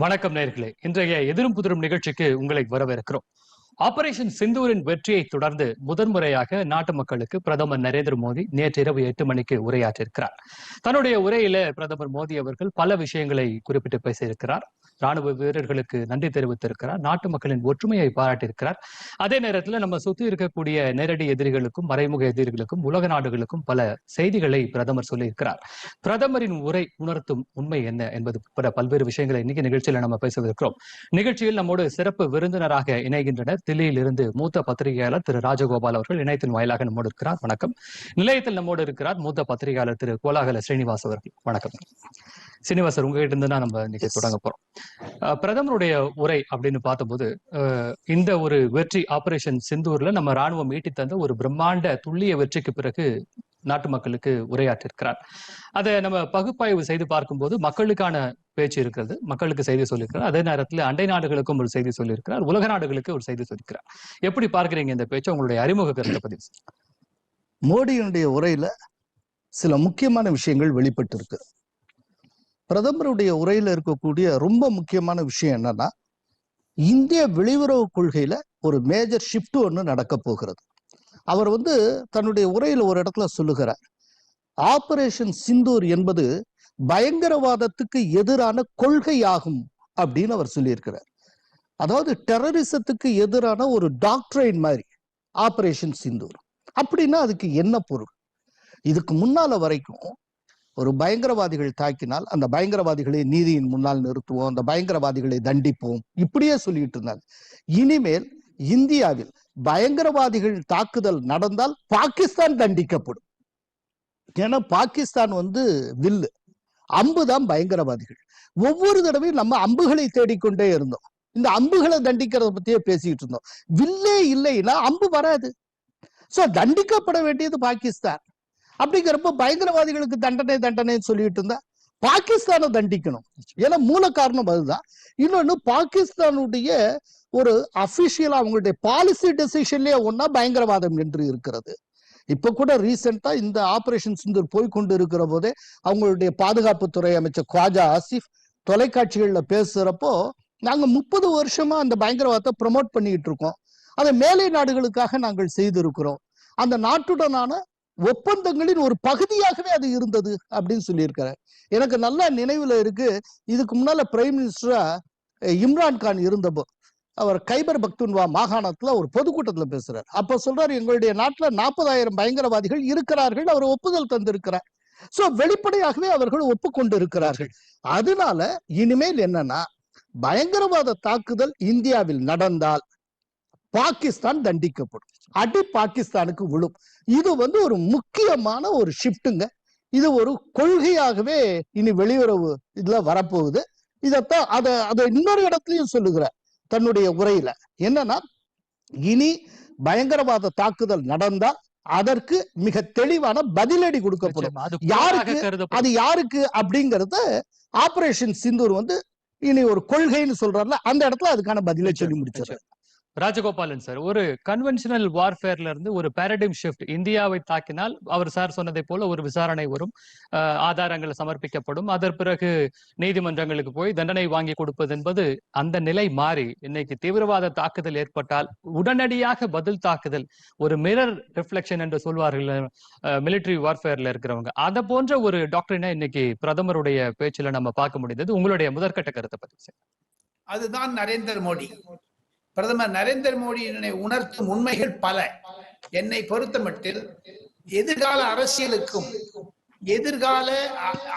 வணக்கம் நேர்களே. இன்றைய எதிரும் புதிரும் நிகழ்ச்சிக்கு உங்களை வரவேற்கிறோம். ஆபரேஷன் சிந்தூரின் வெற்றியை தொடர்ந்து முதன்முறையாக நாட்டு மக்களுக்கு பிரதமர் நரேந்திர மோடி நேற்றிரவு எட்டு மணிக்கு உரையாற்றிருக்கிறார் தன்னுடைய உரையில பிரதமர் மோடி அவர்கள் பல விஷயங்களை குறிப்பிட்டு பேசியிருக்கிறார். ராணுவ வீரர்களுக்கு நன்றி தெரிவித்திருக்கிறார். நாட்டு மக்களின் ஒற்றுமையை பாராட்டியிருக்கிறார். அதே நேரத்தில் நம்ம சுத்தி இருக்கக்கூடிய நேரடி எதிரிகளுக்கும் மறைமுக எதிரிகளுக்கும் உலக நாடுகளுக்கும் பல செய்திகளை பிரதமர் சொல்லியிருக்கிறார். பிரதமரின் உரை உணர்த்தும் உண்மை என்ன என்பது உட்பட பல்வேறு விஷயங்களை இன்னைக்கு நிகழ்ச்சியில நம்ம பேசவிருக்கிறோம். நிகழ்ச்சியில் நம்மோடு சிறப்பு விருந்தினராக இணைகின்றனர் தில்லியில் இருந்து மூத்த பத்திரிகையாளர் திரு ராஜகோபால் அவர்கள் இணையத்தின் வாயிலாக நம்மோடு இருக்கிறார். வணக்கம். நிலையத்தில் நம்மோடு இருக்கிறார் மூத்த பத்திரிகையாளர் திரு கோலாகல ஸ்ரீனிவாஸ் அவர்கள். வணக்கம். சீனிவாசர் உங்ககிட்ட இருந்து தான் நம்ம இன்னைக்கு தொடங்க போறோம். பிரதமருடைய உரை அப்படின்னு பார்த்தபோது இந்த ஒரு வெற்றி ஆபரேஷன் சிந்தூர்ல நம்ம ராணுவம் ஈட்டி தந்த ஒரு பிரம்மாண்ட துல்லிய வெற்றிக்கு பிறகு நாட்டு மக்களுக்கு உரையாற்றிருக்கிறார். அதை நம்ம பகுப்பாய்வு செய்து பார்க்கும்போது மக்களுக்கான பேச்சு இருக்கிறது. மக்களுக்கு செய்தி சொல்லியிருக்கிறார். அதே நேரத்தில் அண்டை நாடுகளுக்கும் ஒரு செய்தி சொல்லியிருக்கிறார். உலக நாடுகளுக்கு ஒரு செய்தி சொல்லியிருக்கிறார். எப்படி பார்க்கிறீங்க இந்த பேச்சு? உங்களுடைய அறிமுக கருத்தை பதிவு மோடியினுடைய உரையில சில முக்கியமான விஷயங்கள் வெளிப்பட்டு இருக்கு பிரதமருடைய உரையில இருக்கக்கூடிய ரொம்ப முக்கியமான விஷயம் என்னன்னா இந்திய வெளியுறவு கொள்கையில ஒரு மேஜர் ஷிஃப்ட் ஒன்று நடக்க போகிறது. அவர் வந்து தன்னுடைய உரையில ஒரு இடத்துல சொல்லுகிறார். ஆபரேஷன் சிந்தூர் என்பது பயங்கரவாதத்துக்கு எதிரான கொள்கையாகும் அப்படின்னு அவர் சொல்லியிருக்கிறார். அதாவது டெரரிசத்துக்கு எதிரான ஒரு டாக்டரைன் மாதிரி ஆபரேஷன் சிந்தூர் அப்படின்னா அதுக்கு என்ன பொருள்? இதுக்கு முன்னால வரைக்கும் ஒரு பயங்கரவாதிகள் தாக்கினால் அந்த பயங்கரவாதிகளை நீதியின் முன்னால் நிறுத்துவோம் அந்த பயங்கரவாதிகளை தண்டிப்போம் இப்படியே சொல்லிட்டு இருந்தாங்க இனிமேல் இந்தியாவில் பயங்கரவாதிகள் தாக்குதல் நடந்தால் பாகிஸ்தான் தண்டிக்கப்படும். ஏன்னா பாகிஸ்தான் வந்து வில்லு. அம்பு தான் பயங்கரவாதிகள். ஒவ்வொரு தடவையும் நம்ம அம்புகளை தேடிக்கொண்டே இருந்தோம். இந்த அம்புகளை தண்டிக்கிறத பத்தியே பேசிக்கிட்டு இருந்தோம். வில்லே இல்லைன்னா அம்பு வராது. சோ தண்டிக்கப்பட வேண்டியது பாகிஸ்தான். அப்படிங்கிறப்ப பயங்கரவாதிகளுக்கு தண்டனை தண்டனைன்னு சொல்லிட்டு இருந்தா பாகிஸ்தானை தண்டிக்கணும். ஏன்னா மூல காரணம் அதுதான். இன்னொன்னு பாகிஸ்தானுடைய ஒரு அபிஷியலா அவங்களுடைய பாலிசி டெசிஷன்லயே ஒன்னா பயங்கரவாதம் என்று இருக்கிறது. இப்ப கூட ரீசெண்டா இந்த ஆபரேஷன் சிந்தூர் போய் கொண்டு இருக்கிற போதே அவங்களுடைய பாதுகாப்புத்துறை அமைச்சர் குவாஜா ஆசிஃப் தொலைக்காட்சிகள்ல பேசுறப்போ நாங்க முப்பது வருஷமா அந்த பயங்கரவாதத்தை ப்ரமோட் பண்ணிட்டு இருக்கோம். அதை மேலை நாடுகளுக்காக நாங்கள் செய்திருக்கிறோம். அந்த நாட்டுடனான ஒப்பந்தங்களின் ஒரு பகுதியாகவே அது இருந்தது அப்படின்னு சொல்லியிருக்கிறார். எனக்கு நல்லா நினைவுல இருக்கு இதுக்கு முன்னால பிரைம் மினிஸ்டரா இம்ரான் கான் இருந்தப்போ அவர் கைபர் பக்துன்வா மாகாணத்துல ஒரு பொதுக்கூட்டத்துல பேசுறார். அப்ப சொல்றாரு எங்களுடைய நாட்டுல நாற்பதாயிரம் பயங்கரவாதிகள் இருக்கிறார்கள் அவர் ஒப்புதல் தந்திருக்கிறார். சோ வெளிப்படையாகவே அவர்கள் ஒப்புக்கொண்டு இருக்கிறார்கள் அதனால இனிமேல் என்னன்னா பயங்கரவாத தாக்குதல் இந்தியாவில் நடந்தால் பாகிஸ்தான் தண்டிக்கப்படும். அடி பாகிஸ்தானுக்கு விழும். இது வந்து ஒரு முக்கியமான ஒரு ஷிஃப்ட்டுங்க இது ஒரு கொள்கையாகவே இனி வெளியுறவு இதுல வரப்போகுது. இதத்தான் அதை அதை இன்னொரு இடத்துலயும் சொல்லுகிறார் தன்னுடைய உரையில. என்னன்னா இனி பயங்கரவாத தாக்குதல் நடந்தால் அதற்கு மிக தெளிவான பதிலடி கொடுக்கப்படும். யாருக்கு? அது யாருக்கு அப்படிங்கறத ஆபரேஷன் சிந்தூர் வந்து இனி ஒரு கொள்கைன்னு சொல்றாருல அந்த இடத்துல அதுக்கான பதிலை சொல்லி நிச்சயம், முடிச்சாரு நிச்சயம். ராஜகோபாலன் சார் ஒரு கன்வென்ஷனல் வார்ஃபேர்ல இருந்து ஒரு பேரடைம் ஷிஃப்ட் இந்தியாவை தாக்கினால் அவர் சார் சொன்னதை போல ஒரு விசாரணை வரும் ஆதாரங்கள் சமர்ப்பிக்கப்படும். அதன் பிறகு நீதிமன்றங்களுக்கு போய் தண்டனை வாங்கி கொடுப்பது என்பது அந்த நிலை மாறி இன்னைக்கு தீவிரவாத தாக்குதல் ஏற்பட்டால் உடனடியாக பதில் தாக்குதல் ஒரு மிரர் ரிஃப்ளெக்ஷன் என்று சொல்வார்கள் மிலிட்டரி வார்ஃபேர்ல இருக்கிறவங்க. அதை போன்ற ஒரு டாக்டரினை இன்னைக்கு பிரதமருடைய பேச்சுல நம்ம பார்க்க முடிந்தது. உங்களுடைய முதற்கட்ட கருத்தை பத்தி சார் அதுதான் நரேந்திர மோடி. பிரதமர் நரேந்திர மோடியினை உணர்த்தும் உண்மைகள் பல. என்னை பொறுத்தமட்டில் எதிர்கால அரசியலுக்கும் எதிர்கால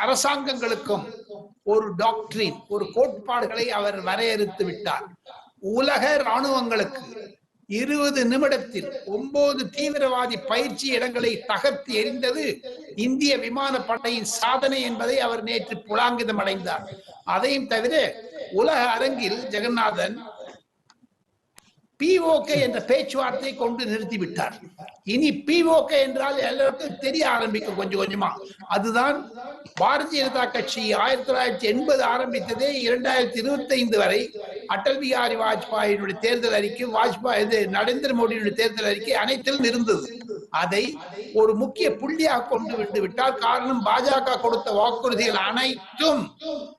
அரசாங்கங்களுக்கும் ஒரு டாக்டரின் ஒரு கோட்பாடுகளை அவர் வரையறுத்து விட்டார். உலக இராணுவங்களுக்கு இருபது நிமிடத்தில் ஒன்பது தீவிரவாதி பயிற்சி இடங்களை தகர்த்து எறிந்தது இந்திய விமானப்படையின் சாதனை என்பதை அவர் நேற்று புலாங்கிதம் அடைந்தார். அதையும் தவிர உலக அரங்கில் ஜெகநாதன் பிஓகே என்ற பேச்சுவார்த்தை கொண்டு நிறுத்திவிட்டார். இனி பிஓகே என்றால் எல்லாருக்கும் தெரிய ஆரம்பிக்கும் கொஞ்சம் கொஞ்சமா. அதுதான் பாரதிய ஜனதா கட்சி ஆயிரத்தி தொள்ளாயிரத்தி எண்பது ஆரம்பித்ததே இரண்டாயிரத்தி இருபத்தி ஐந்து வரை அடல் பிஹாரி வாஜ்பாயினுடைய தேர்தல் அறிக்கை வாஜ்பாய் இது நரேந்திர மோடியினுடைய தேர்தல் அறிக்கை அனைத்திலும் இருந்தது. அதை ஒரு முக்கிய புள்ளியாக கொண்டு விட்டு விட்டால் காரணம் பாஜக கொடுத்த வாக்குறுதிகள் அனைத்தும்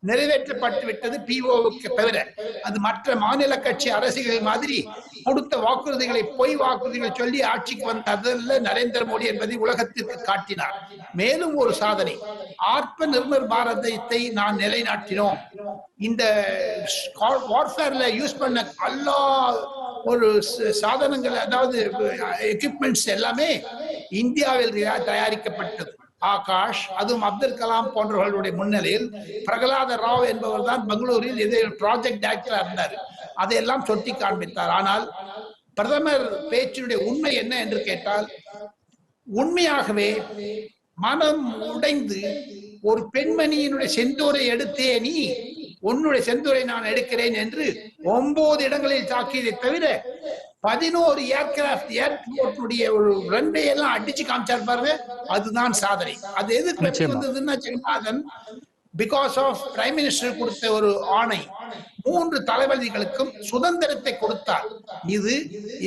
நிறைவேற்றப்பட்டு விட்டது பிஓவுக்கு தவிர. அது மற்ற மாநில கட்சி அரசுகள் மாதிரி கொடுத்த வாக்குறுதிகளை பொய் வாக்குறுதிகளை சொல்லி ஆட்சிக்கு வந்ததல்ல நரேந்திர மோடி என்பதை உலகத்திற்கு காட்டினார். மேலும் ஒரு சாதனை ஆத்ம நிர்மர் பாரதத்தை நான் நிலைநாட்டினோம். இந்த வார்ஃபேர்ல யூஸ் பண்ண எல்லா ஒரு சாதனங்கள் அதாவது எக்யூப்மெண்ட்ஸ் எல்லாமே இந்தியாவில் தயாரிக்கப்பட்டது. ஆகாஷ் அதுவும் அப்துல் கலாம் போன்றவர்களுடைய முன்னிலையில் பிரகலாத ராவ் என்பவர் தான் பெங்களூரில் இது ப்ராஜெக்ட் டைரக்டரா இருந்தார். அதையெல்லாம் சொட்டி காண்பித்தார் ஆனால் பிரதமர் பேச்சினுடைய உண்மை என்ன என்று கேட்டால் உண்மையாகவே மனம் உடைந்து ஒரு பெண்மணியினுடைய செந்தூரை எடுத்தே நீ உன்னுடைய செந்தூரை நான் எடுக்கிறேன் என்று ஒன்பது இடங்களில் தாக்கியதை தவிர பதினோரு ஏர்கிராப்ட் ஏர்போர்ட்டுடைய ஒரு ரன்வே எல்லாம் அடிச்சு காமிச்சார் பாருங்க அதுதான் சாதனை அது எதுக்கு. வந்ததுன்னா Jagannathan because of prime minister கொடுத்த ஒரு ஆணை. மூன்று தளபதிகளுக்கும் சுதந்திரத்தை கொடுத்தார். இது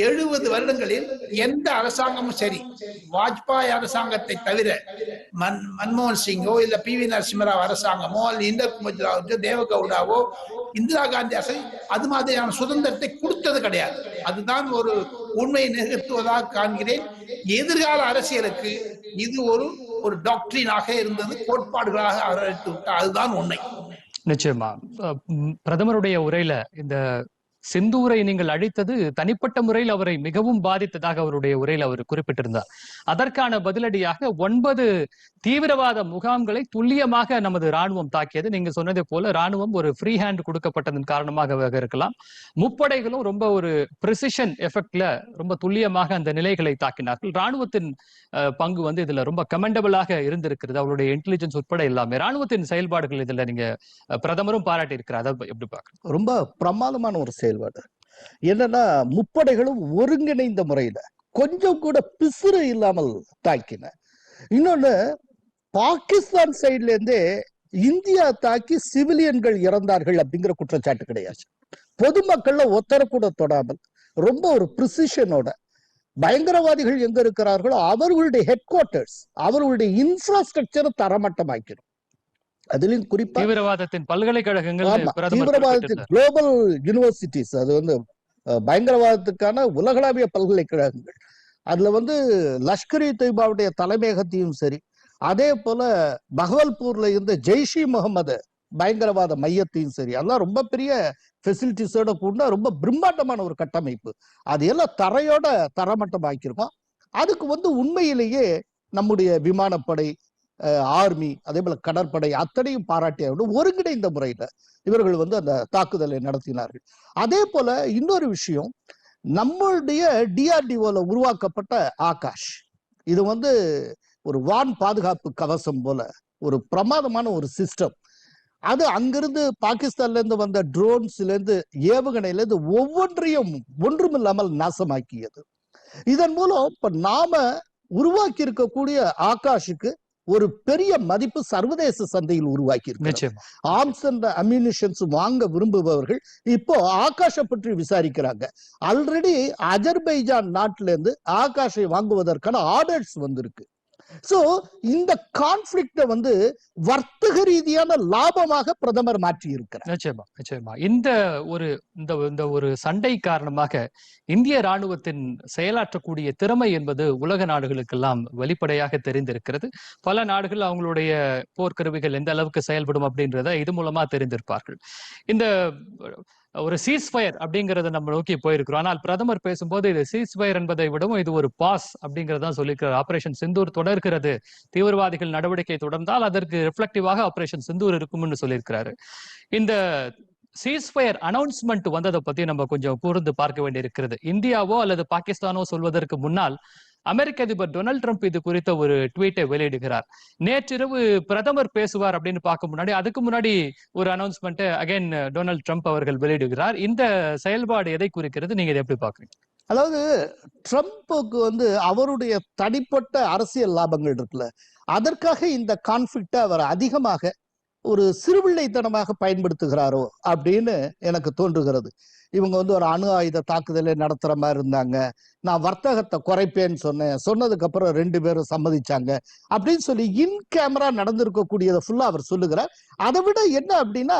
எழுபது வருடங்களில் எந்த அரசாங்கமும் சரி. வாஜ்பாய் அரசாங்கத்தை தவிர மன் மன்மோகன் சிங்கோ இல்ல பி வி நரசிம்மராவ் அரசாங்கமோ அல்ல இந்தர் தேவகவுடாவோ இந்திரா காந்தி அரசு அது மாதிரியான சுதந்திரத்தை கொடுத்தது கிடையாது. அதுதான் ஒரு உண்மையை நிகழ்த்துவதாக காண்கிறேன். எதிர்கால அரசியலுக்கு இது ஒரு ஒரு டாக்டரினாக இருந்தது கோட்பாடுகளாக அவர்களுக்கு விட்டார் அதுதான் உண்மை. நிச்சயமா. உம் பிரதமருடைய உரையில இந்த சிந்தூரை நீங்கள் அழித்தது தனிப்பட்ட முறையில் அவரை மிகவும் பாதித்ததாக அவருடைய உரையில் அவர் குறிப்பிட்டிருந்தார். அதற்கான பதிலடியாக ஒன்பது தீவிரவாத முகாம்களை துல்லியமாக நமது ராணுவம் தாக்கியது. நீங்க சொன்னதை போல ராணுவம் ஒரு ஃப்ரீ ஹேண்ட் கொடுக்கப்பட்டதன் காரணமாக இருக்கலாம். முப்படைகளும் ரொம்ப ஒரு ப்ரிசிஷன் எஃபெக்ட்ல ரொம்ப துல்லியமாக அந்த நிலைகளை தாக்கினார்கள். ராணுவத்தின் பங்கு வந்து இதுல ரொம்ப கமெண்டபிளாக இருந்திருக்கிறது. அவருடைய இன்டெலிஜென்ஸ் உட்பட எல்லாமே. ராணுவத்தின் செயல்பாடுகள் இதுல நீங்க அஹ், பிரதமரும் பாராட்டி இருக்கிறார் அதை எப்படி பாக்குறீங்க ரொம்ப பிரமாதமான ஒரு செயல். செயல்பாடு என்னன்னா முப்படைகளும் ஒருங்கிணைந்த முறையில கொஞ்சம் கூட பிசுறு இல்லாமல் தாக்கின. இன்னொன்னு பாகிஸ்தான் சைட்ல இருந்தே இந்தியா தாக்கி சிவிலியன்கள் இறந்தார்கள் அப்படிங்கிற குற்றச்சாட்டு கிடையாது. பொதுமக்கள்ல ஒத்தர கூட தொடாமல் ரொம்ப ஒரு ப்ரிசிஷனோட பயங்கரவாதிகள் எங்க இருக்கிறார்களோ அவர்களுடைய ஹெட் குவார்டர்ஸ் அவர்களுடைய இன்ஃப்ராஸ்ட்ரக்சரை தரமட்டமாக்கிடும். அதுலயும் குறிப்பா தீவிரவாதத்தின் பல்கலைக்கழகங்கள் தீவிரவாதத்தின். குளோபல் யூனிவர்சிட்டிஸ் அது வந்து பயங்கரவாதத்துக்கான உலகளாவிய பல்கலைக்கழகங்கள். அதுல வந்து லஷ்கர் இ தொய்பாவுடைய தலைமையகத்தையும் சரி அதே போல பகவல்பூர்ல இருந்த ஜெய்ஷி முகமது பயங்கரவாத மையத்தையும் சரி அதெல்லாம் ரொம்ப பெரிய ஃபெசிலிட்டிஸோட கூட ரொம்ப பிரம்மாண்டமான ஒரு கட்டமைப்பு. அது எல்லாம் தரையோட தரமட்டமாக்கியிருக்கோம். அதுக்கு வந்து உண்மையிலேயே நம்முடைய விமானப்படை ஆர்மி அதே போல கடற்படை அத்தனையும் பாராட்டிய ஒருங்கிணைந்த முறையில இவர்கள் வந்து அந்த தாக்குதலை நடத்தினார்கள். அதே போல இன்னொரு விஷயம் நம்மளுடைய டிஆர்டிஓல உருவாக்கப்பட்ட ஆகாஷ். இது வந்து ஒரு வான் பாதுகாப்பு கவசம் போல ஒரு பிரமாதமான ஒரு சிஸ்டம் அது அங்கிருந்து பாகிஸ்தான்ல இருந்து வந்த ட்ரோன்ஸ்ல இருந்து ஏவுகணையில இருந்து ஒவ்வொன்றையும் ஒன்றுமில்லாமல் நாசமாக்கியது. இதன் மூலம் இப்ப நாம உருவாக்கி இருக்கக்கூடிய ஆகாஷுக்கு ஒரு பெரிய மதிப்பு சர்வதேச சந்தையில் உருவாக்கி இருக்கு ஆர்ம்ஸ் அண்ட் அம்யூனிஷன்ஸ் வாங்க விரும்புபவர்கள் இப்போ ஆகாஷை பற்றி விசாரிக்கிறாங்க. ஆல்ரெடி அஜர்பைஜான் நாட்டில இருந்து ஆகாஷை வாங்குவதற்கான ஆர்டர்ஸ் வந்திருக்கு. சோ இந்த கான்ஃபிளிக்ட வந்து வர்த்தக ரீதியான லாபமாக பிரதமர் மாற்றி இருக்கிறார் நிச்சயமா நிச்சயமா. இந்த ஒரு இந்த இந்த ஒரு சண்டை காரணமாக இந்திய ராணுவத்தின் செயலாற்றக்கூடிய திறமை என்பது உலக நாடுகளுக்கெல்லாம் வெளிப்படையாக தெரிந்திருக்கிறது. பல நாடுகள் அவங்களுடைய போர்க்கருவிகள் எந்த அளவுக்கு செயல்படும் அப்படின்றத இது மூலமா தெரிந்திருப்பார்கள். இந்த ஒரு சீஸ்ஃபயர் அப்படிங்கறத நம்ம நோக்கி போயிருக்கிறோம். ஆனால் பிரதமர் பேசும்போது இது சீஸ்ஃபயர் என்பதை விடவும் இது ஒரு பாஸ் அப்படிங்கறதா சொல்லியிருக்கிறார். ஆபரேஷன் சிந்தூர் தொடர்கிறது. தீவிரவாதிகள் நடவடிக்கை தொடர்ந்தால் அதற்கு ரிஃப்ளெக்டிவாக ஆபரேஷன் சிந்தூர் இருக்கும்னு சொல்லியிருக்கிறாரு. இந்த சீஸ்ஃபயர் அனௌன்ஸ்மெண்ட் வந்ததை பத்தி நம்ம கொஞ்சம் கூர்ந்து பார்க்க வேண்டியிருக்கிறது. இந்தியாவோ அல்லது பாகிஸ்தானோ சொல்வதற்கு முன்னால் அமெரிக்க அதிபர் டொனால்ட் ட்ரம்ப் இது குறித்த ஒரு ட்வீட்டை வெளியிடுகிறார். நேற்றிரவு பிரதமர் பேசுவார் அப்படின்னு பார்க்க முன்னாடி அதுக்கு முன்னாடி ஒரு அனௌன்ஸ்மெண்ட் அகைன் டொனால்ட் ட்ரம்ப் அவர்கள் வெளியிடுகிறார். இந்த செயல்பாடு எதை குறிக்கிறது? நீங்க இதை எப்படி பாக்குறீங்க அதாவது ட்ரம்ப்புக்கு வந்து அவருடைய தனிப்பட்ட அரசியல் லாபங்கள் இருக்குல்ல. அதற்காக இந்த கான்ஃபிளிக்ட அவர் அதிகமாக ஒரு சிறுபிள்ளைத்தனமாக பயன்படுத்துகிறாரோ அப்படின்னு எனக்கு தோன்றுகிறது. இவங்க வந்து ஒரு அணு ஆயுத தாக்குதலை நடத்துற மாதிரி இருந்தாங்க. நான் வர்த்தகத்தை குறைப்பேன்னு சொன்னேன். சொன்னதுக்கு அப்புறம் ரெண்டு பேரும் சம்மதிச்சாங்க. அப்படின்னு சொல்லி இன் கேமரா நடந்திருக்கக்கூடியதை ஃபுல்லா அவர் சொல்லுகிறார். அதை விட என்ன அப்படின்னா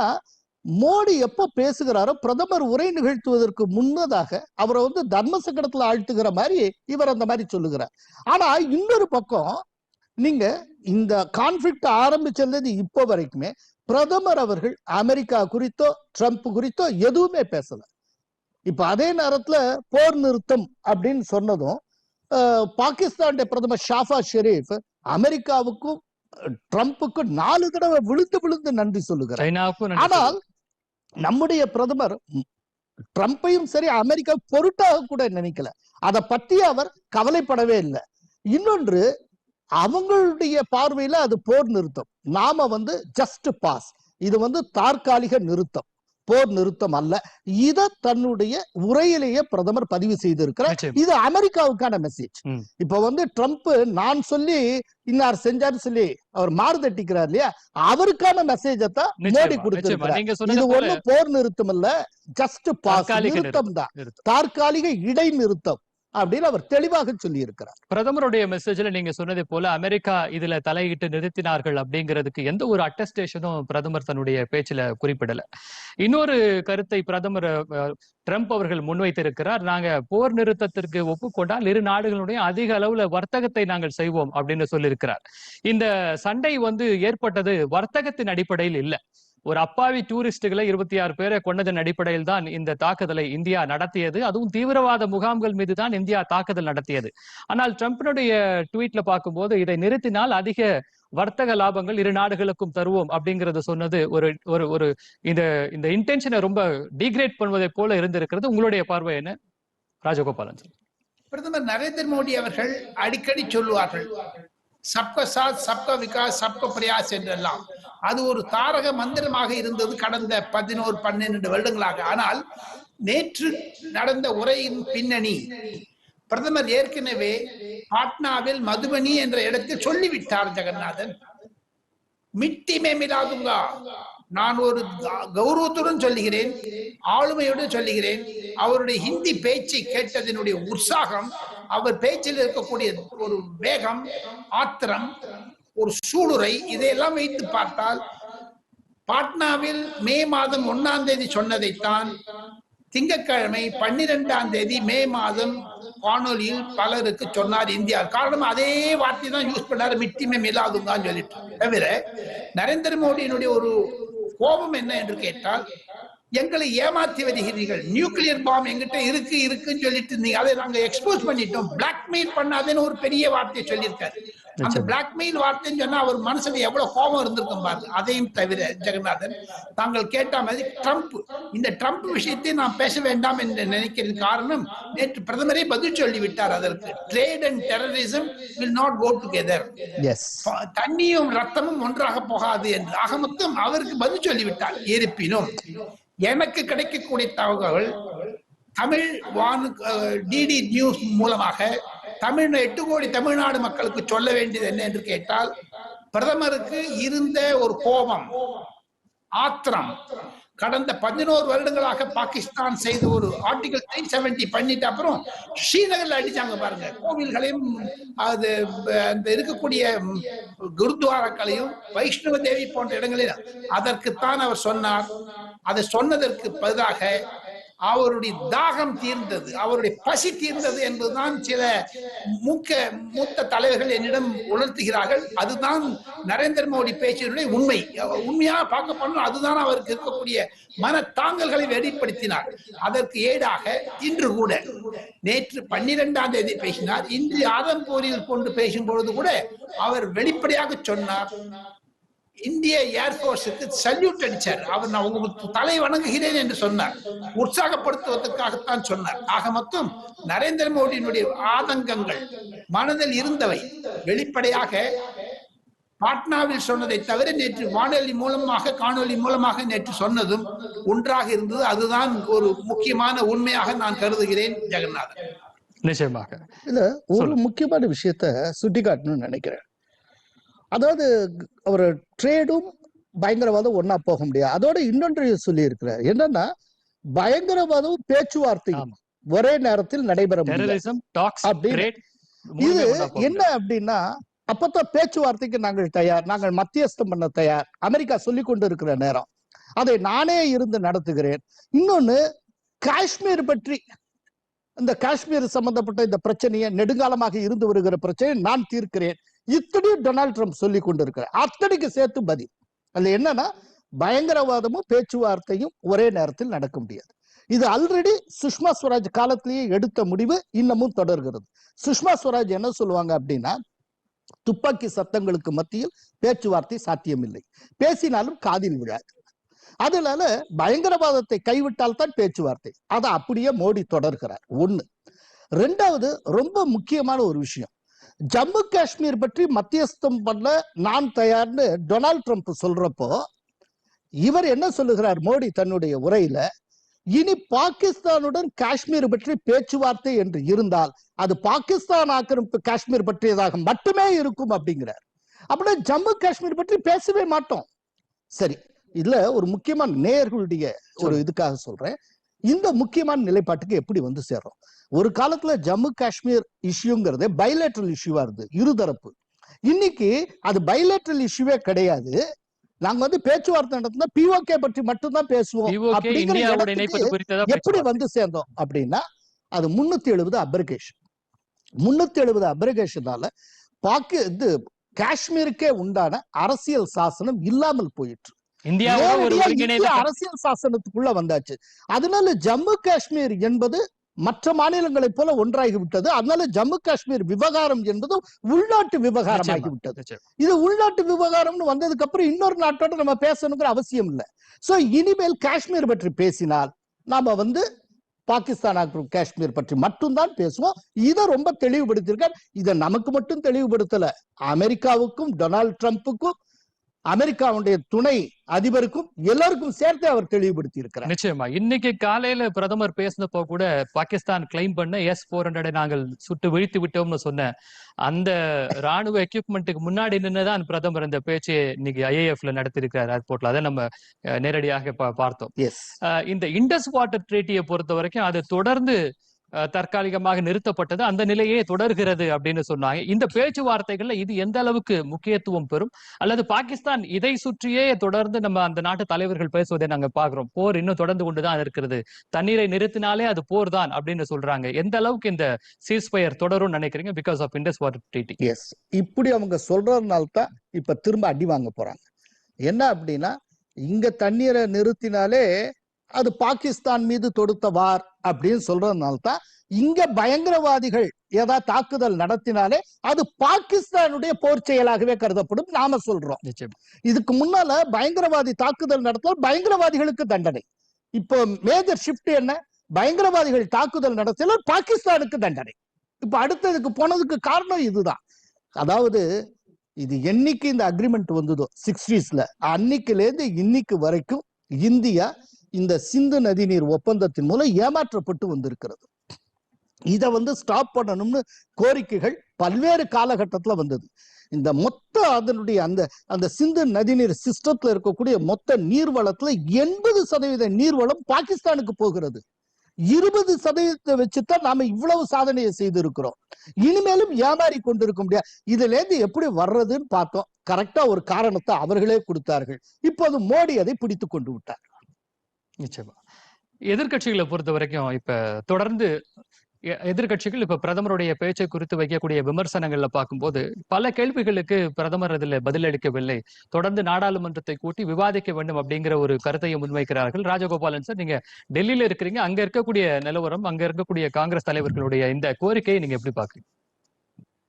மோடி எப்போ பேசுகிறாரோ பிரதமர் உரை நிகழ்த்துவதற்கு முன்னதாக அவரை வந்து தர்ம சங்கடத்துல ஆழ்த்துகிற மாதிரி இவர் அந்த மாதிரி சொல்லுகிறார். ஆனா இன்னொரு பக்கம் நீங்க இந்த கான்ஃபிளிக்ட் ஆரம்பிச்சது இப்போ வரைக்குமே பிரதமர் அவர்கள் அமெரிக்கா குறித்தோ ட்ரம்ப் குறித்தோ எதுவுமே பேசல. இப்ப அதே நேரத்துல போர் நிறுத்தம் அப்படின்னு சொன்னதும் பாகிஸ்தானுடைய பிரதமர் ஷாஃபா ஷெரீப் அமெரிக்காவுக்கும் அஹ், ட்ரம்ப்புக்கும் நாலு தடவை விழுந்து விழுந்து நன்றி சொல்லுகிறார். ஆனால் நம்முடைய பிரதமர் ட்ரம்ப்பையும் சரி அமெரிக்கா பொருட்டாக கூட நினைக்கல. அதை பத்தி அவர் கவலைப்படவே இல்லை. இன்னொன்று அவங்களுடைய பார்வையில அது போர் நிறுத்தம். நாம வந்து ஜஸ்ட் பாஸ் இது வந்து தற்காலிக நிறுத்தம். போர் நிறுத்தம் அல்ல. இத தன்னுடைய உரையிலேயே பிரதமர் பதிவு செய்திருக்கிறார். இது அமெரிக்காவுக்கான மெசேஜ். இப்ப வந்து ட்ரம்ப் நான் சொல்லி இன்னார் செஞ்சாரு சொல்லி அவர் மாறுதட்டிக்கிறார் இல்லையா? அவருக்கான மெசேஜை தான் மோடி. கொடுத்திருக்கிறார். இது ஒண்ணு போர் நிறுத்தம் இல்ல ஜஸ்ட் பாஸ் நிறுத்தம். தான். தற்காலிக இடைநிறுத்தம். அப்படின்னு அவர் தெளிவாக சொல்லி இருக்கிறார் பிரதமருடைய மெசேஜ்ல நீங்க சொன்னதை போல அமெரிக்கா இதுல தலையிட்டு நிறுத்தினார்கள் அப்படிங்கிறதுக்கு எந்த ஒரு அட்டஸ்டேஷனும் பிரதமர் தன்னுடைய பேச்சுல குறிப்பிடல. இன்னொரு கருத்தை பிரதமர் ட்ரம்ப் அவர்கள் முன்வைத்திருக்கிறார். நாங்க போர் நிறுத்தத்திற்கு ஒப்புக்கொண்டால் இரு நாடுகளுடைய அதிக அளவுல வர்த்தகத்தை நாங்கள் செய்வோம் அப்படின்னு சொல்லியிருக்கிறார். இந்த சண்டை வந்து ஏற்பட்டது வர்த்தகத்தின் அடிப்படையில் இல்ல. ஒரு அப்பாவி டூரிஸ்டுகளை இருபத்தி ஆறு பேரை கொண்டதன் அடிப்படையில் தான் இந்த தாக்குதலை இந்தியா நடத்தியது. அதுவும் தீவிரவாத முகாம்கள் மீது தான் இந்தியா தாக்குதல் நடத்தியது. ஆனால் ட்ரம்பினுடைய ட்வீட்ல பார்க்கும்போது இதை நிறுத்தினால் அதிக வர்த்தக லாபங்கள் இரு நாடுகளுக்கும் தருவோம் அப்படிங்கறத சொன்னது ஒரு ஒரு ஒரு இந்த இந்த இன்டென்ஷனை ரொம்ப டிகிரேட் பண்ணுவதை போல இருந்திருக்கிறது. உங்களுடைய பார்வை என்ன? ராஜகோபாலன். சார் பிரதமர் நரேந்திர மோடி அவர்கள் அடிக்கடி சொல்லுவார்கள் சப்க சாத் சப்க விகாஸ் சப்க பிரயாஸ் என்றெல்லாம். அது ஒரு தாரக மந்திரமாக இருந்தது கடந்த பதினோரு பன்னிரண்டு வருடங்களாக. ஆனால் நேற்று நடந்த உரையின் பின்னணி பிரதமர் ஏற்கனவே பாட்னாவில் மதுபனி என்ற இடத்தில் சொல்லிவிட்டார் ஜெகநாதன். மிட்டி மே மிலாதுங்கா நான் ஒரு கௌரவத்துடன் சொல்லுகிறேன் ஆளுமையுடன் சொல்லுகிறேன். அவருடைய ஹிந்தி பேச்சை கேட்டதனுடைய உற்சாகம் அவர் பேச்சில் இருக்கக்கூடிய ஒரு வேகம் ஆத்திரம் ஒரு சூளுரை இதையெல்லாம் வைத்து பார்த்தால் பாட்னாவில் மே மாதம் ஒன்னாம் தேதி சொன்னதைத்தான் திங்கட்கிழமை பன்னிரெண்டாம் தேதி மே மாதம் காணொலியில் பலருக்கு சொன்னார் இந்தியா காரணம் அதே வார்த்தை தான் யூஸ் பண்ணாரு மிட்டிமே மிலாதுங்கான்னு சொல்லிட்டு. தவிர நரேந்திர மோடியினுடைய ஒரு கோபம் என்ன என்று கேட்டால் எங்களை ஏமாத்தி வருகிறீர்கள் நியூக்ளியர் பாம் எங்கிட்ட இருக்கு இருக்குன்னு சொல்லிட்டு இருந்தீங்க அதை நாங்க எக்ஸ்போஸ் பண்ணிட்டோம் பிளாக்மெயில் பண்ணாதேன்னு ஒரு பெரிய வார்த்தையை சொல்லியிருக்காரு. அந்த. பிளாக்மெயில் வார்த்தைன்னு சொன்னா அவர் மனசுல எவ்வளவு கோபம் இருந்திருக்கும் பாருங்க. அதையும் தவிர ஜெகநாதன் தாங்கள் கேட்ட மாதிரி ட்ரம்ப் இந்த ட்ரம்ப் விஷயத்தை நாம் பேச வேண்டாம் என்று நினைக்கிறது காரணம் நேற்று பிரதமரே பதில் சொல்லி விட்டார் அதற்கு trade and terrorism will not go together தண்ணியும் ரத்தமும் ஒன்றாக போகாது என்று ஆக மொத்தம் அவருக்கு பதில் சொல்லிவிட்டார். இருப்பினும் எனக்கு கிடைக்கக்கூடிய தகவல்கள் தமிழ் வானு டிடி நியூஸ் மூலமாக தமிழ் எட்டு கோடி தமிழ்நாடு மக்களுக்கு சொல்ல வேண்டியது என்ன என்று கேட்டால் பிரதமருக்கு இருந்த ஒரு கோபம் ஆத்திரம். கடந்த பதினோரு வருடங்களாக பாகிஸ்தான் செய்த ஒரு ஆர்டிகல் த்ரீ செவன்டி பண்ணிட்டு அப்புறம் ஸ்ரீநகர்ல அடிச்சாங்க பாருங்க. கோவில்களையும் அது அந்த இருக்கக்கூடிய குருத்வாராக்களையும் வைஷ்ணவ தேவி போன்ற இடங்களில் அதற்குத்தான் அவர் சொன்னார். அதை சொன்னதற்கு பதிலாக அவருடைய தாகம் தீர்ந்தது அவருடைய பசி தீர்ந்தது என்பதுதான் சில மூக்க மூத்த தலைவர்கள் என்னிடம் உணர்த்துகிறார்கள். அதுதான் நரேந்திர மோடி பேச்சினுடைய உண்மை. உண்மையாக பார்க்க போனால் அதுதான் அவருக்கு இருக்கக்கூடிய மன தாங்கல்களை வெளிப்படுத்தினார். அதற்கு ஏடாக இன்று கூட நேற்று பன்னிரெண்டாம் தேதி பேசினார். இன்று ஆதம்பூரில் கொண்டு பேசும் பொழுது கூட அவர் வெளிப்படையாக சொன்னார். இந்திய ஏர்போர்ஸுக்கு சல்யூட் அடிச்சார். அவர் நான் உங்களுக்கு தலை வணங்குகிறேன் என்று சொன்னார். உற்சாகப்படுத்துவதற்காகத்தான் சொன்னார். ஆக மொத்தம் நரேந்திர மோடியினுடைய ஆதங்கங்கள் மனதில் இருந்தவை. வெளிப்படையாக பாட்னாவில் சொன்னதை தவிர நேற்று வானொலி மூலமாக காணொலி மூலமாக நேற்று சொன்னதும் ஒன்றாக இருந்தது. அதுதான் ஒரு முக்கியமான உண்மையாக நான் கருதுகிறேன் ஜெகநாதன். நிச்சயமாக. இல்ல ஒரு. முக்கியமான விஷயத்த சுட்டிக்காட்டணும்னு நினைக்கிறேன். அதாவது அவர் ட்ரேடும் பயங்கரவாதம் ஒன்னா போக முடியாது. அதோட இன்னொன்று சொல்லி இருக்கிறார் என்னன்னா பயங்கரவாதம் பேச்சுவார்த்தையும் ஆமா. ஒரே நேரத்தில் நடைபெற இது என்ன அப்படின்னா அப்பதான் பேச்சுவார்த்தைக்கு நாங்கள் தயார் நாங்கள் மத்தியஸ்தம் பண்ண தயார். அமெரிக்கா சொல்லி கொண்டு இருக்கிற நேரம். அதை நானே இருந்து நடத்துகிறேன். இன்னொன்னு காஷ்மீர் பற்றி இந்த காஷ்மீர் சம்பந்தப்பட்ட இந்த பிரச்சனையை நெடுங்காலமாக இருந்து வருகிற பிரச்சனையை நான் தீர்க்கிறேன். இத்தனையும் டொனால்ட் ட்ரம்ப் சொல்லி கொண்டு இருக்கிறார் அத்தனைக்கு சேர்த்து பதில். அதுல என்னன்னா பயங்கரவாதமும் பேச்சுவார்த்தையும் ஒரே நேரத்தில் நடக்க முடியாது. இது ஆல்ரெடி சுஷ்மா ஸ்வராஜ் காலத்திலேயே எடுத்த முடிவு இன்னமும் தொடர்கிறது. சுஷ்மா ஸ்வராஜ் என்ன சொல்லுவாங்க அப்படின்னா துப்பாக்கி சத்தங்களுக்கு மத்தியில் பேச்சுவார்த்தை சாத்தியமில்லை. பேசினாலும் காதில் விழாது. அதனால பயங்கரவாதத்தை கைவிட்டால் தான் பேச்சுவார்த்தை. அதை அப்படியே மோடி தொடர்கிறார். ஒண்ணு. ரெண்டாவது ரொம்ப முக்கியமான ஒரு விஷயம். ஜம்மு காஷ்மீர் பற்றி மத்தியஸ்தம் பண்ண நான் தயார்னு டொனால்ட் ட்ரம்ப் சொல்றப்போ இவர் என்ன சொல்லுகிறார் மோடி தன்னுடைய உரையில? இனி பாகிஸ்தானுடன் காஷ்மீர் பற்றி பேச்சுவார்த்தை என்று இருந்தால் அது பாகிஸ்தான் ஆக்கிரமிப்பு காஷ்மீர் பற்றியதாக மட்டுமே இருக்கும் அப்படிங்கிறார். அப்படின்னா ஜம்மு காஷ்மீர் பற்றி பேசவே மாட்டோம். சரி இதுல ஒரு முக்கியமான நேயர்களுடைய ஒரு இதுக்காக சொல்றேன். இந்த முக்கியமான நிலைப்பாட்டுக்கு எப்படி வந்து சேர்றோம்? ஒரு காலத்துல ஜம்மு காஷ்மீர் இஷ்யூங்கிறதே பைலேட்ரல் இஷ்யூவா இருந்தது இருதரப்பு. இன்னைக்கு அது பைலேட்ரல் இஷ்யூவே கிடையாது. நாங்க வந்து பேச்சுவார்த்தை நடத்தினா பிஓகே பற்றி மட்டும்தான் பேசுவோம். அப்படிங்கிற எப்படி. வந்து சேர்ந்தோம் அப்படின்னா அது முன்னூத்தி எழுபது அப்ரிகேஷன் முன்னூத்தி எழுபது அப்ரிகேஷனால பாக்கி இது காஷ்மீருக்கே உண்டான அரசியல் சாசனம் இல்லாமல் போயிற்று. இந்திய அரசியல் சாசனத்துக்குள்ள வந்தாச்சு? அதனால ஜம்மு காஷ்மீர் என்பது மற்ற மாநிலங்களைப் போல ஒன்றாகி விட்டது அதனால ஜம்மு காஷ்மீர் விவகாரம் என்பது உள்நாட்டு விவகாரமாகி நிச்சயமா, விட்டது நிச்சயம். இது உள்நாட்டு விவகாரம்னு வந்ததுக்கு அப்புறம் இன்னொரு நாட்டோட நம்ம பேசணுங்கிற அவசியம் இல்லை. சோ இனிமேல் காஷ்மீர் பற்றி பேசினால் நாம வந்து பாகிஸ்தான் ஆக்கிரம் காஷ்மீர் பற்றி மட்டும்தான் பேசுவோம். இதை ரொம்ப தெளிவுபடுத்தியிருக்கார். இதை நமக்கு மட்டும் தெளிவுபடுத்தல. அமெரிக்காவுக்கும் டொனால்ட் ட்ரம்ப்புக்கும் அமெரிக்காவுடைய துணை அதிபருக்கும் எல்லாருக்கும் சேர்த்து அவர் தெளிவுபடுத்தி இருக்கிறார் நிச்சயமா. இன்னைக்கு காலையில பிரதமர் பேசினப்போ கூட பாகிஸ்தான் கிளைம் பண்ண எஸ் போர் ஹண்ட்ரடை நாங்கள் சுட்டு வீழ்த்தி விட்டோம்னு சொன்ன அந்த ராணுவ எக்யூப்மெண்ட்டுக்கு முன்னாடி நின்னுதான் பிரதமர் இந்த பேச்சை இன்னைக்கு ஐஏஎஃப்ல நடத்திருக்கிறார் ஏர்போர்ட்ல அதை நம்ம நேரடியாக பார்த்தோம். இந்த இண்டஸ் வாட்டர் ட்ரீட்டியை பொறுத்த வரைக்கும் அது தொடர்ந்து தற்காலிகமாக நிறுத்தப்பட்டது. அந்த நிலையே தொடர்கிறது அப்படின்னு சொன்னாங்க. இந்த பேச்சுவார்த்தைகள்ல இது எந்த அளவுக்கு முக்கியத்துவம் பெறும்? அல்லது பாகிஸ்தான் இதை சுற்றியே தொடர்ந்து நம்ம அந்த நாட்டு தலைவர்கள் பேசுவதை நாங்க பாக்குறோம் போர் இன்னும் தொடர்ந்து கொண்டுதான் இருக்கிறது. தண்ணீரை நிறுத்தினாலே அது போர் தான் அப்படின்னு சொல்றாங்க. எந்த அளவுக்கு இந்த சீஸ்பயர் தொடரும் நினைக்கிறீங்க? Because of Indus water treaty S இப்படி அவங்க சொல்றதுனால தான் இப்ப திரும்ப அடி வாங்க போறாங்க. என்ன அப்படின்னா இங்க தண்ணீரை நிறுத்தினாலே அது பாகிஸ்தான் மீது தொடுத்த வார் அப்படின்னு சொல்றதுனால தான் இங்க பயங்கரவாதிகள் ஏதாவது தாக்குதல் நடத்தினாலே அது பாகிஸ்தானுடைய போர் செயலாகவே கருதப்படும் நாம சொல்றோம். இதுக்கு முன்னால பயங்கரவாதி தாக்குதல் நடத்தினால் பயங்கரவாதிகளுக்கு தண்டனை. இப்போ மேஜர் ஷிஃப்ட் என்ன? பயங்கரவாதிகள் தாக்குதல் நடத்தினால் பாகிஸ்தானுக்கு தண்டனை. இப்ப அடுத்ததுக்கு போனதுக்கு காரணம் இதுதான். அதாவது இது என்னைக்கு இந்த அக்ரிமெண்ட் வந்ததோ சிக்ஸ்டீஸ்ல அன்னைக்குல இருந்து இன்னைக்கு வரைக்கும் இந்தியா இந்த சிந்து நதிநீர் ஒப்பந்தத்தின் மூலம் ஏமாற்றப்பட்டு வந்திருக்கிறது. இத வந்து ஸ்டாப் பண்ணணும்னு கோரிக்கைகள் பல்வேறு காலகட்டத்துல வந்தது. இந்த மொத்த அதனுடைய அந்த அந்த சிந்து நதிநீர் சிஸ்டத்துல இருக்கக்கூடிய மொத்த நீர்வளத்துல எண்பது சதவீத நீர்வளம் பாகிஸ்தானுக்கு போகிறது. இருபது சதவீதத்தை வச்சுதான் நாம இவ்வளவு சாதனையை செய்திருக்கிறோம். இனிமேலும் ஏமாறி கொண்டிருக்க முடியாது இதுல இருந்து எப்படி வர்றதுன்னு பார்த்தோம். கரெக்டா ஒரு காரணத்தை அவர்களே கொடுத்தார்கள். இப்போது மோடி அதை பிடித்து கொண்டு விட்டார். நிச்சயமா. எதிர்க்கட்சிகளை பொறுத்த வரைக்கும் இப்ப தொடர்ந்து எதிர்கட்சிகள் எதிர்க்கட்சிகள் இப்ப பிரதமருடைய பேச்சை குறித்து வைக்கக்கூடிய விமர்சனங்கள்ல பார்க்கும்போது பல கேள்விகளுக்கு பிரதமர் அதில் பதிலளிக்கவில்லை தொடர்ந்து நாடாளுமன்றத்தை கூட்டி விவாதிக்க வேண்டும் அப்படிங்கிற ஒரு கருத்தையும் முன்வைக்கிறார்கள். ராஜகோபாலன் சார் நீங்க டெல்லியில இருக்கிறீங்க. அங்க இருக்கக்கூடிய நிலவரம் அங்க இருக்கக்கூடிய காங்கிரஸ் தலைவர்களுடைய இந்த கோரிக்கையை நீங்க எப்படி பாக்குறீங்க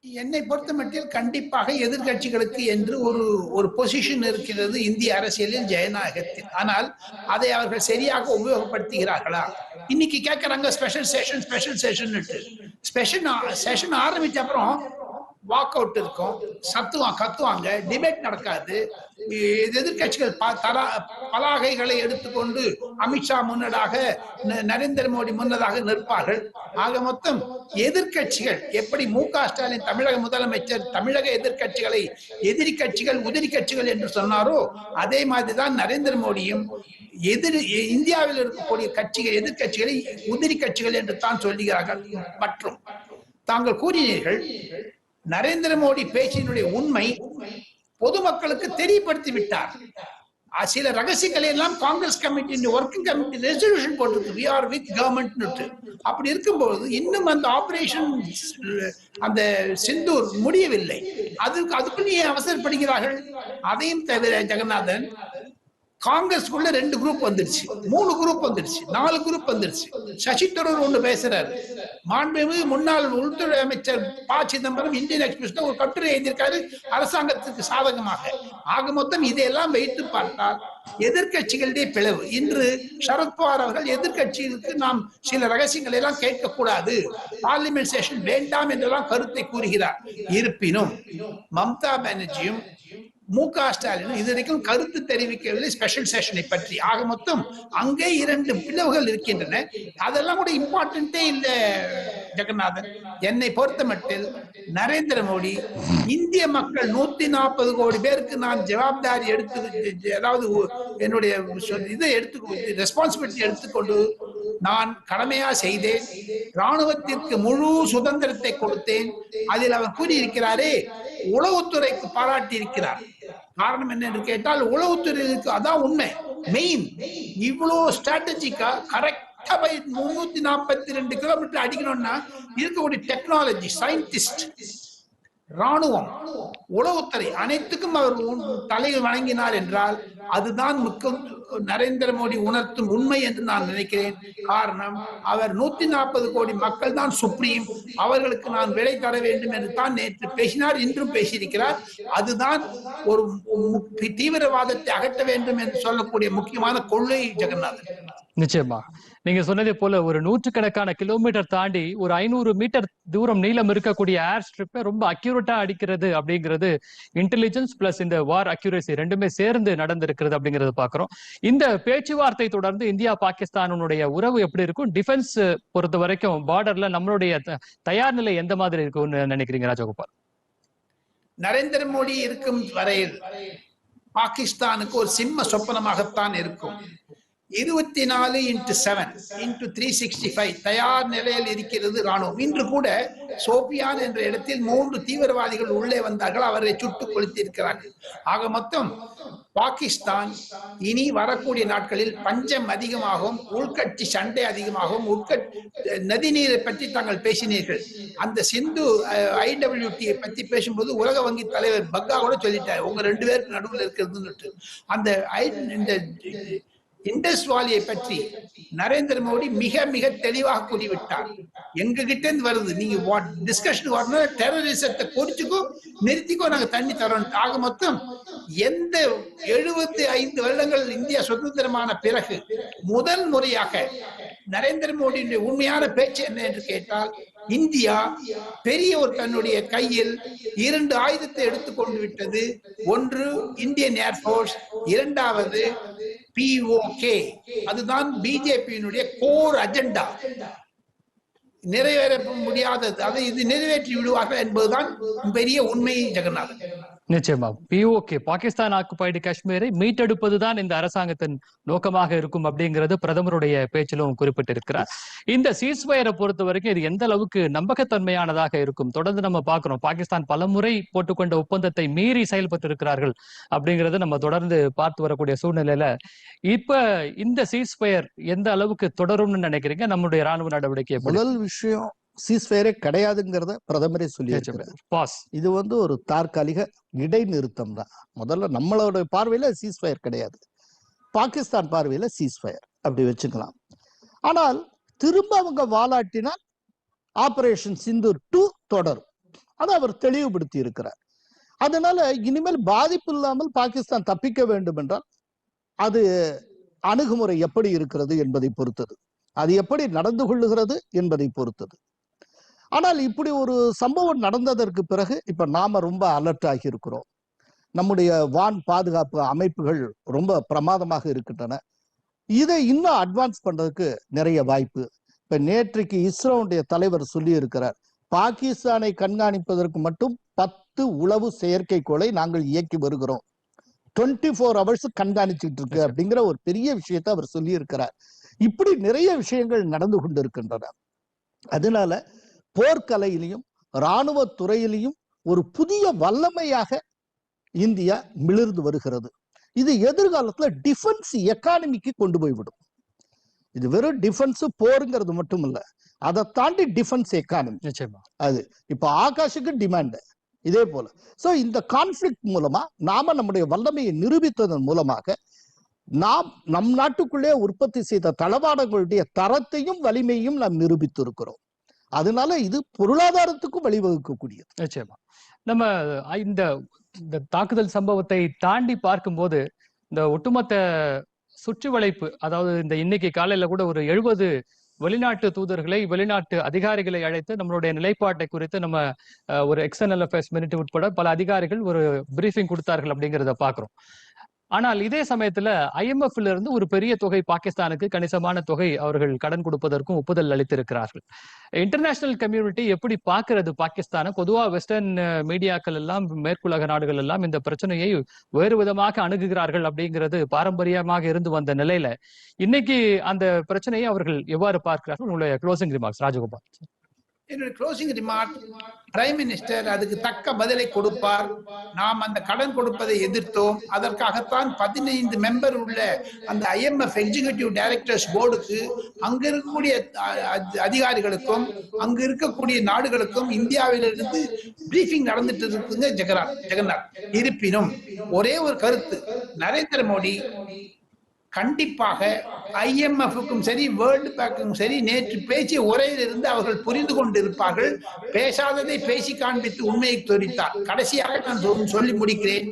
என்னை பொறுத்தமட்டில் கண்டிப்பாக எதிர்க்கட்சிகளுக்கு என்று ஒரு ஒரு பொசிஷன் இருக்கிறது இந்திய அரசியலில் ஜெயநாயகத்தில் ஆனால் அதை அவர்கள் சரியாக உபயோகப்படுத்துகிறார்களா? இன்னைக்கு கேட்கறாங்க special session special session special session ஆரம்பிச்ச அப்புறம் வாக் அவுட் இருக்கும் சத்துவா கத்துவாங்க. டிபேட் நடக்காது. எதிர்கட்சிகள் எதிர்க்கட்சிகள் ப- பலாகைகளை எடுத்துக்கொண்டு அமித்ஷா முன்னதாக ந- நரேந்திர மோடி முன்னதாக நிற்பார்கள். ஆக மொத்தம் எதிர்க்கட்சிகள் எப்படி மு க ஸ்டாலின் தமிழக முதலமைச்சர் தமிழக எதிர்க்கட்சிகளை எதிரி கட்சிகள் உதிரி கட்சிகள் என்று சொன்னாரோ அதே மாதிரிதான் நரேந்திர மோடியும் எதிர் இந்தியாவில் இருக்கக்கூடிய கட்சிகள் எதிர்க்கட்சிகளை உதிரி கட்சிகள் என்று தான் சொல்லுகிறார்கள். மற்றும் தாங்கள் கூறினீர்கள் நரேந்திர மோடி பேச்சினுடைய உண்மை பொதுமக்களுக்கு தெரியப்படுத்தி விட்டார் சில ரகசியங்களை எல்லாம் Congress committee working committee resolution போட்டிருக்கு. வி ஆர் வித் கவர்மெண்ட் அப்படி இருக்கும்போது இன்னும் அந்த ஆபரேஷன் அந்த சிந்தூர் முடியவில்லை. அதுக்கு அதுக்குள்ளேயே அவசரப்படுகிறார்கள். அதையும் தவிர ஜெகநாதன் காங்கிரஸ்க்குள்ள ரெண்டு குரூப் வந்துருச்சு மூணு குரூப் வந்துருச்சு நாலு குரூப் வந்துருச்சு சசி தரூர் ஒண்ணு பேசுறாரு. மாண்புமிகு முன்னாள் உள்துறை அமைச்சர் ப. சிதம்பரம் இந்தியன் எக்ஸ்பிரஸ்ல ஒரு கட்டுரை எழுதியிருக்காரு. அரசாங்கத்துக்கு சாதகமாக. ஆக மொத்தம் இதையெல்லாம் வைத்து பார்த்தால் எதிர்கட்சிகளுடைய பிளவு. இன்று சரத்பவார் அவர்கள் எதிர்கட்சிகளுக்கு நாம் சில ரகசியங்களை எல்லாம் கேட்கக்கூடாது. பார்லிமெண்ட் செஷன் வேண்டாம் என்றெல்லாம் கருத்தை கூறுகிறார். இருப்பினும் மம்தா பானர்ஜியும் மு க ஸ்டாலின் இதுவரைக்கும் கருத்து தெரிவிக்கவில்லை ஸ்பெஷல் செஷனை பற்றி. ஆக மொத்தம் அங்கே இரண்டு பிளவுகள் இருக்கின்றன. அதெல்லாம் கூட இம்பார்ட்டன்டே இல்லை ஜெகநாதன். என்னை பொறுத்த மட்டில் நரேந்திர மோடி இந்திய மக்கள் நூத்தி நாற்பது கோடி பேருக்கு நான் ஜவாப்தாரி எடுத்து அதாவது என்னுடைய இதை எடுத்து ரெஸ்பான்சிபிலிட்டி எடுத்துக்கொண்டு நான் கடமையா செய்தேன். ராணுவத்திற்கு முழு சுதந்திரத்தை கொடுத்தேன். அதில் அவர் கூறியிருக்கிறாரே உளவுத்துறைக்கு பாராட்டி இருக்கிறார் காரணம் என்ன என்று கேட்டால் உளவுத்துறைக்கு அதான் உண்மை. மெயின் இவ்வளோ ஸ்ட்ராட்டஜிக்கா கரெக்டா பை முன்னூத்தி நாற்பத்தி ரெண்டு கிலோமீட்டர் அடிக்கணும்னா இருக்கக்கூடிய டெக்னாலஜி சயின்டிஸ்ட் ராணுவம் உளவுத்துறை அனைத்துக்கும் அவர் தலை தலையில் வணங்கினார் என்றால் அதுதான் மிக்க நரேந்திர மோடி உணர்த்தும் உண்மை என்று நான் நினைக்கிறேன். காரணம் அவர் நூத்தி நாற்பது கோடி மக்கள் தான் சுப்ரீம். அவர்களுக்கு நான் விலை தர வேண்டும் என்று தான் நேற்று பேசினார் இன்றும் பேசியிருக்கிறார். அதுதான் ஒரு தீவிரவாதத்தை அகற்ற வேண்டும் என்று சொல்லக்கூடிய முக்கியமான கொள்கை ஜெகநாதன். நிச்சயமா. நீங்க சொன்னதே போல ஒரு நூற்றுக்கணக்கான கிலோமீட்டர் தாண்டி ஒரு ஐநூறு மீட்டர் தூரம் நீளம் இருக்கக்கூடிய ஏர் ஸ்ட்ரிப்பை ரொம்ப அக்யூரேட்டா அடிக்கிறது அப்படிங்கிறது இன்டெலிஜென்ஸ் பிளஸ் இந்த வார் அக்யூரேசி ரெண்டுமே சேர்ந்து நடந்திருக்கிறது அப்படிங்கறத பாக்குறோம் இந்த பேச்சுவார்த்தை தொடர்ந்து இந்தியா பாகிஸ்தானுடைய உறவு எப்படி இருக்கும்? டிஃபென்ஸ் பொறுத்த வரைக்கும் பார்டர்ல நம்மளுடைய த- தயார் நிலை எந்த மாதிரி இருக்கும்னு நினைக்கிறீங்க ராஜகோபால்? நரேந்திர மோடி இருக்கும் வரையில் பாகிஸ்தானுக்கு ஒரு சிம்ம சொப்பனமாகத்தான் இருக்கும். இருபத்தி நாலு into seven into three sixty five தயார் நிலையில் இருக்கிறது ராணுவம் இன்று கூட சோபியான் என்ற இடத்தில் மூன்று தீவிரவாதிகள் உள்ளே வந்தார்கள் அவரை சுட்டு கொளுத்திருக்கிறார்கள் ஆக மொத்தம் பாகிஸ்தான் இனி வரக்கூடிய நாட்களில் பஞ்சம் அதிகமாகவும் உள்கட்சி சண்டை அதிகமாகவும் உள்கட் நதிநீரை பற்றி தாங்கள் பேசினீர்கள். அந்த சிந்து ஐடபிள்யூடியை பற்றி பேசும்போது உலக வங்கி தலைவர் பக்கா கூட சொல்லிட்டார் உங்க ரெண்டு பேருக்கு நடுவில் இருக்கிறதுன்னு அந்த ஐ- இந்த இண்டஸ் வாலியை பற்றி நரேந்திர மோடி மிக மிக தெளிவாக கூறிவிட்டார். எங்க கிட்ட இருந்து வருது நீங்க டிஸ்கஷன் வரணும் டெரரிசத்தை குறிச்சுக்கோ நிறுத்திக்கோ நாங்க தண்ணி தரோம். ஆக மொத்தம் எந்த எழுபத்தி ஐந்து வருடங்கள் இந்தியா சுதந்திரமான பிறகு முதல் முறையாக நரேந்திர மோடியுடைய உண்மையான பேச்சு என்ன என்று கேட்டால் இந்தியா பெரிய ஒரு தன்னுடைய கையில் இரண்டு ஆயுதத்தை எடுத்துக்கொண்டு விட்டது. ஒன்று இந்தியன் ஏர்போர்ஸ் இரண்டாவது பிஓகே அதுதான் பிஜேபியினுடைய கோர் அஜெண்டா நிறைவேற முடியாதது. அதை இது நிறைவேற்றி விடுவார்கள் என்பதுதான் பெரிய உண்மை ஜெகநாதன். நிச்சயமா பிஓகே பாகிஸ்தான் ஆக்குபைடு காஷ்மீரை மீட்டெடுப்பதுதான் இந்த அரசாங்கத்தின் நோக்கமாக இருக்கும் அப்படிங்கிறது பிரதமருடைய பேச்சிலும் குறிப்பிட்டிருக்கிறார். இந்த சீஸ்வயரை பொறுத்த வரைக்கும் இது எந்த அளவுக்கு நம்பகத்தன்மையானதாக இருக்கும்? தொடர்ந்து நம்ம பார்க்கிறோம். பாகிஸ்தான் பலமுறை போட்டுக்கொண்ட ஒப்பந்தத்தை மீறி செயல்பட்டிருக்கிறார்கள் அப்படிங்கறத நம்ம தொடர்ந்து பார்த்து வரக்கூடிய சூழ்நிலையில இப்ப இந்த சீஸ்வயர் எந்த அளவுக்கு தொடரும்னு நினைக்கிறீங்க? நம்முடைய ராணுவ நடவடிக்கை முதல் விஷயம் சீஸ்ஃபயரே கிடையாதுங்கிறத பிரதமரே சொல்லியிருக்கிறார். பாஸ் இது வந்து ஒரு தற்காலிக இடைநிறுத்தம் தான். முதல்ல நம்மளோட பார்வையில சீஸ்ஃபயர் கிடையாது. பாகிஸ்தான் பார்வையில சீஸ்ஃபயர் அப்படி வச்சுக்கலாம். ஆனால் திரும்ப அவங்க வாலாட்டினால் ஆபரேஷன் சிந்தூர் டூ தொடரும். அதை அவர் தெளிவுபடுத்தி இருக்கிறார். அதனால இனிமேல் பாதிப்பு இல்லாமல் பாகிஸ்தான் தப்பிக்க வேண்டும் என்றால் அது அணுகுமுறை எப்படி இருக்கிறது என்பதை பொறுத்தது. அது எப்படி நடந்து கொள்ளுகிறது என்பதை பொறுத்தது. ஆனால் இப்படி ஒரு சம்பவம் நடந்ததற்கு பிறகு இப்ப நாம ரொம்ப அலர்ட் ஆகி இருக்கிறோம் நம்முடைய வான் பாதுகாப்பு அமைப்புகள் ரொம்ப பிரமாதமாக இருக்கின்றன. இதை இன்னும் அட்வான்ஸ் பண்றதுக்கு நிறைய வாய்ப்பு. இப்ப நேற்றைக்கு இஸ்ரோவுடைய தலைவர் சொல்லி இருக்கிறார் பாகிஸ்தானை கண்காணிப்பதற்கு மட்டும் பத்து உளவு செயற்கைக்கோளை நாங்கள் இயக்கி வருகிறோம். டுவெண்ட்டி ஃபோர் ஹவர்ஸ் கண்காணிச்சுட்டு இருக்கு அப்படிங்கிற ஒரு பெரிய விஷயத்தை அவர் சொல்லி இருக்கிறார் இப்படி நிறைய விஷயங்கள் நடந்து கொண்டிருக்கின்றன. அதனால போர்க்கலையிலையும் இராணுவ துறையிலையும் ஒரு புதிய வல்லமையாக இந்தியா மிளிர்ந்து வருகிறது. இது எதிர்காலத்துல டிஃபென்ஸ் எக்கானமிக்கு கொண்டு போய்விடும். இது வெறும் டிஃபென்ஸ் போருங்கிறது மட்டும் இல்ல அதை தாண்டி டிஃபென்ஸ் எக்கானமி நிச்சயமா. இப்ப ஆகாஷுக்கு டிமாண்ட் இதே போல. சோ இந்த கான்ஃபிளிக் மூலமா நாம நம்முடைய வல்லமையை நிரூபித்ததன் மூலமாக நாம் நம் நாட்டுக்குள்ளே உற்பத்தி செய்த தளவாடங்களுடைய தரத்தையும் வலிமையும் நாம் நிரூபித்து இருக்கிறோம் அதனால இது பொருளாதாரத்துக்கும் வழிவகுக்கக்கூடியது. நிச்சயமா. நம்ம இந்த இந்த தாக்குதல் சம்பவத்தை தாண்டி பார்க்கும்போது இந்த ஒட்டுமொத்த சுற்று வளைப்பு அதாவது இந்த இன்னைக்கு காலையில கூட ஒரு எழுபது வெளிநாட்டு தூதர்களை வெளிநாட்டு அதிகாரிகளை அழைத்து நம்மளுடைய நிலைப்பாட்டை குறித்து நம்ம ஒரு எக்ஸ்டர்னல் அஃபேர்ஸ் மினிட் உட்பட பல அதிகாரிகள் ஒரு பிரீஃபிங் கொடுத்தார்கள் அப்படிங்கிறத பாக்குறோம் ஆனால் இதே சமயத்துல ஐஎம்எஃப்ல இருந்து ஒரு பெரிய தொகை பாகிஸ்தானுக்கு கணிசமான தொகை அவர்கள் கடன் கொடுப்பதற்கும் ஒப்புதல் அளித்திருக்கிறார்கள். இன்டர்நேஷனல் கம்யூனிட்டி எப்படி பார்க்கிறது பாகிஸ்தானை? பொதுவா வெஸ்டர்ன் மீடியாக்கள் எல்லாம் மேற்குலக நாடுகள் எல்லாம் இந்த பிரச்சனையை வேறு விதமாக அணுகுகிறார்கள் அப்படிங்கிறது பாரம்பரியமாக இருந்து வந்த நிலையில இன்னைக்கு அந்த பிரச்சனையை அவர்கள் எவ்வாறு பார்க்கிறார்கள்? உங்களுடைய க்ளோசிங் ரிமார்க்ஸ் ராஜகோபால் என்னுடைய க்ளோசிங் ரிமார்க் பிரைம் மினிஸ்டர் அதுக்கு தக்க பதிலை கொடுப்பார். நாம் அந்த கடன் கொடுப்பதை எதிர்த்தோம். அதற்காகத்தான் பதினைந்து மெம்பர் உள்ள அந்த ஐஎம்எஃப் எக்ஸிகியூட்டிவ் டைரக்டர்ஸ் போர்டுக்கு அங்க இருக்கக்கூடிய அதிகாரிகளுக்கும் அங்கு இருக்கக்கூடிய நாடுகளுக்கும் இந்தியாவிலிருந்து பிரீஃபிங் நடந்துட்டு இருக்குங்க ஜெகநாத் ஜெகநாத். இருப்பினும் ஒரே ஒரு கருத்து நரேந்திர மோடி கண்டிப்பாக ஐஎம்எஃப்க்கும் சரி வேர்ல்டு பேங்க்கும் சரி நேற்று பேசிய உரையிலிருந்து அவர்கள் புரிந்து கொண்டிருப்பார்கள். பேசாததை பேசி காண்பித்து உண்மையை தெரிவித்தார். கடைசியாக நான் சொல்லி முடிக்கிறேன்.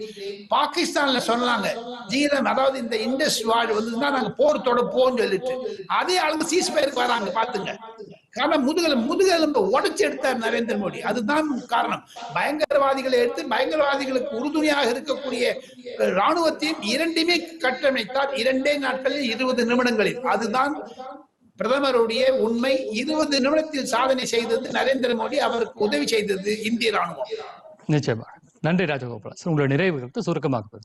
பாகிஸ்தான்ல சொன்னாங்க ஜீரம் அதாவது இந்த இண்டஸ் வார்டு வந்து நாங்க போர் தொடுப்போம்னு சொல்லிட்டு. அதே ஆளுங்க சீஸ் பேருக்கு வராங்க பாத்துங்க. காரணம் முதுகல முதுகெலும்பு உடைச்சு எடுத்தார் நரேந்திர மோடி. அதுதான் காரணம். பயங்கரவாதிகளை எடுத்து பயங்கரவாதிகளுக்கு உறுதுணையாக இருக்கக்கூடிய அஹ், ராணுவத்தையும் இரண்டுமே கட்டமைத்தார். இரண்டே நாட்களில் இருபது நிமிடங்களில். அதுதான் பிரதமருடைய உண்மை. இருபது நிமிடத்தில் சாதனை செய்தது நரேந்திர மோடி. அவருக்கு உதவி செய்தது இந்திய ராணுவம் நிச்சயமா. நன்றி ராஜகோபால் உங்களுடைய நிறைவு கருத்து சுருக்கமாக.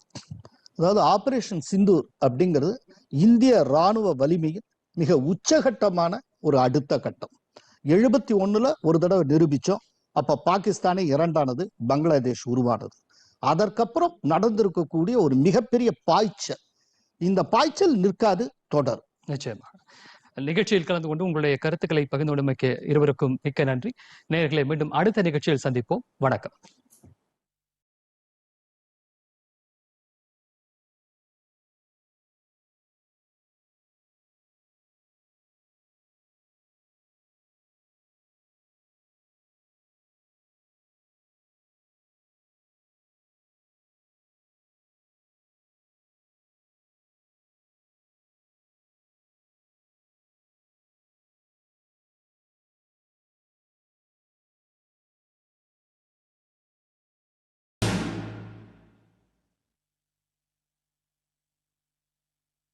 அதாவது ஆபரேஷன் சிந்தூர் அப்படிங்கிறது இந்திய ராணுவ வலிமையின் மிக உச்சகட்டமான ஒரு அடுத்த கட்டம். எழுபத்தி ஒண்ணுல ஒரு தடவை நிரூபிச்சோம். அப்ப பாகிஸ்தானே இரண்டானது பங்களாதேஷ் உருவானது. அதற்கப்புறம் நடந்திருக்கக்கூடிய ஒரு மிகப்பெரிய பாய்ச்சல். இந்த பாய்ச்சல் நிற்காது தொடர் நிச்சயமா நிகழ்ச்சியில் கலந்து கொண்டு உங்களுடைய கருத்துக்களை பகிர்ந்து கொண்டமைக்கு இருவருக்கும் மிக்க நன்றி. நேர்களை மீண்டும் அடுத்த நிகழ்ச்சியில் சந்திப்போம். வணக்கம்.